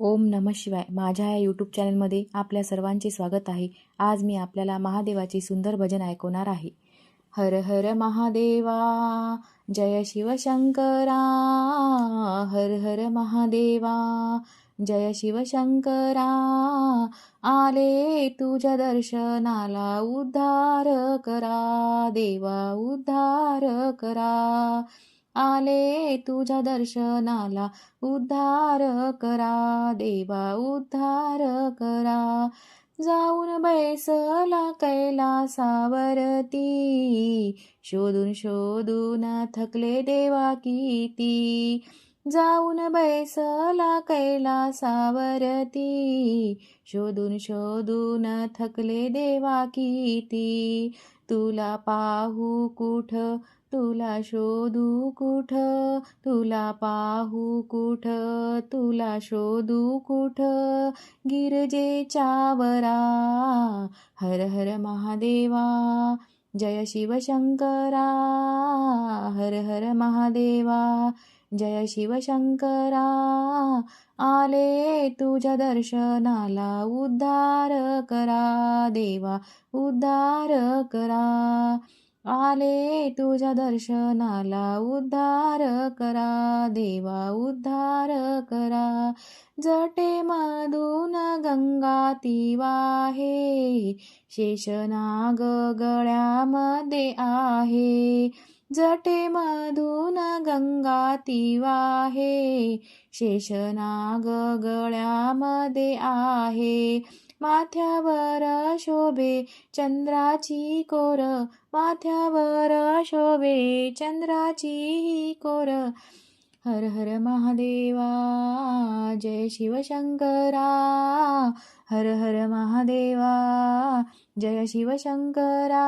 ओम नम शिवाय. माझ्या या यूट्यूब चॅनलमध्ये आपल्या सर्वांचे स्वागत आहे. आज मी आपल्याला महादेवाचे सुंदर भजन ऐकवणार आहे. हर हर महादेवा जय शिवशंकरा. हर हर महादेवा जय शिवशंकरा. आले तुझ्या दर्शनाला उद्धार करा देवा उद्धार करा. आले तुझ्या दर्शनाला. उद्धार करा देवा उद्धार करा. जाऊन बैसला कैलासावरती. शोधून शोधून थकले देवा किती. जाऊन बैसला कैलासावरती. शोधून शोधून थकले देवा किती. तुला पाहू कुठ तुला शोधू कुठ? तुला पाहू कुठ? तुला शोधू कुठ? गिरजेच्या वरा हर हर महादेवा जय शिवशंकरा हर हर महादेवा जय शिवशंकरा. आले तुझ्या दर्शनाला उद्धार करा देवा उद्धार करा. आले तुझ्या दर्शनाला उद्धार करा देवा उद्धार करा. जटे मधून गंगा ती वाहे शेषनाग गळ्यामध्ये आहे. जटे मधून गंगा ती वाहे शेषनाग गळ्यामध्ये आहे. माथ्यावर शोभे चंद्राची कोर. माथ्यावर शोभे चंद्राची कोर. हर हर महादेवा जय शिवशंकरा. हर हर महादेवा जय शिवशंकरा.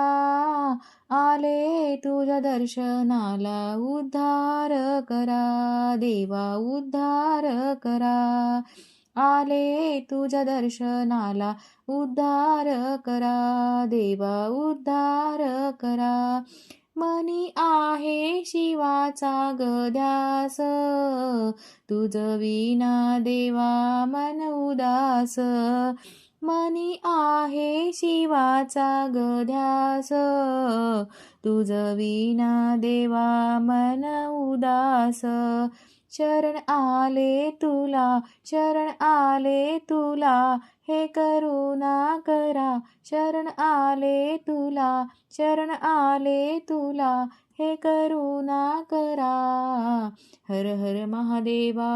आले तुझ्या दर्शनाला उद्धार करा देवा उद्धार करा. आले तुझ्या दर्शनाला. उद्धार करा देवा उद्धार करा. मनी आहे शिवाचा गद्यास. तुझ विना देवा मन उदास. मनी आहे शिवाचा गध्यास तुझ विना देवा मन उदास. शरण आले तुला शरण आले तुला हे करुणा करा. शरण आले तुला शरण आले तुला हे करुणा करा. हर हर महादेवा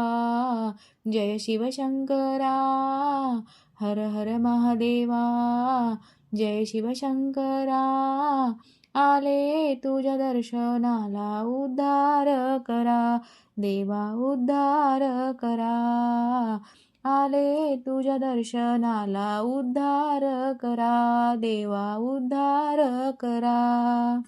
जय शिवशंकरा. हर हर महादेवा जय शिवशंकरा. आले तुझ्या दर्शनाला उद्धार करा देवा उद्धार करा. आले तुझ्या दर्शनाला उद्धार करा देवा उद्धार करा.